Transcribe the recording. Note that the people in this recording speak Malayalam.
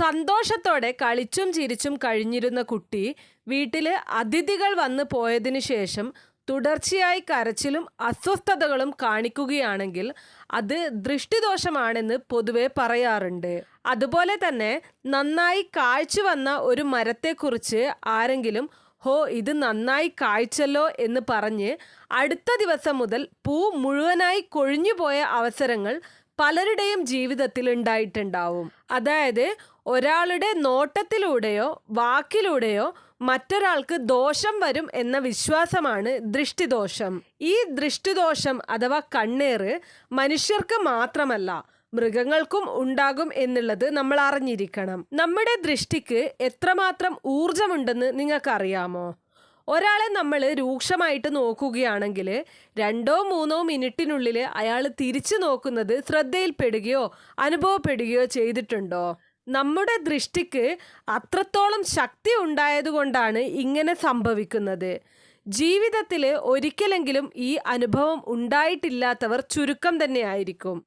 സന്തോഷത്തോടെ കളിച്ചും ചിരിച്ചും കഴിഞ്ഞിരുന്ന കുട്ടി വീട്ടിൽ അതിഥികൾ വന്നു പോയതിനു ശേഷം തുടർച്ചയായി കരച്ചിലും അസ്വസ്ഥതകളും കാണിക്കുകയാണെങ്കിൽ അത് ദൃഷ്ടിദോഷമാണെന്ന് പൊതുവെ പറയാറുണ്ട്. അതുപോലെ തന്നെ നന്നായി കാഴ്ച വന്ന ഒരു മരത്തെക്കുറിച്ച് ആരെങ്കിലും ഹോ ഇത് നന്നായി കാഴ്ചല്ലോ എന്ന് പറഞ്ഞ് അടുത്ത ദിവസം മുതൽ പൂ മുഴുവനായി കൊഴിഞ്ഞുപോയ അവസരങ്ങൾ പലരുടെയും ജീവിതത്തിൽ ഉണ്ടായിട്ടുണ്ടാവും. അതായത് ഒരാളുടെ നോട്ടത്തിലൂടെയോ വാക്കിലൂടെയോ മറ്റൊരാൾക്ക് ദോഷം വരും എന്ന വിശ്വാസമാണ് ദൃഷ്ടിദോഷം. ഈ ദൃഷ്ടിദോഷം അഥവാ കണ്ണേറ് മനുഷ്യർക്ക് മാത്രമല്ല മൃഗങ്ങൾക്കും ഉണ്ടാകും എന്നുള്ളത് നമ്മൾ അറിഞ്ഞിരിക്കണം. നമ്മുടെ ദൃഷ്ടിക്ക് എത്രമാത്രം ഊർജമുണ്ടെന്ന് നിങ്ങൾക്കറിയാമോ? ഒരാളെ നമ്മൾ രൂക്ഷമായിട്ട് നോക്കുകയാണെങ്കിൽ രണ്ടോ മൂന്നോ മിനിറ്റിനുള്ളിൽ അയാൾ തിരിച്ചു നോക്കുന്നത് ശ്രദ്ധയിൽപ്പെടുകയോ അനുഭവപ്പെടുകയോ ചെയ്തിട്ടുണ്ടോ? നമ്മുടെ ദൃഷ്ടിക്ക് അത്രത്തോളം ശക്തി ഉണ്ടായതുകൊണ്ടാണ് ഇങ്ങനെ സംഭവിക്കുന്നത്. ജീവിതത്തിൽ ഒരിക്കലെങ്കിലും ഈ അനുഭവം ഉണ്ടായിട്ടില്ലാത്തവർ ചുരുക്കം തന്നെയായിരിക്കും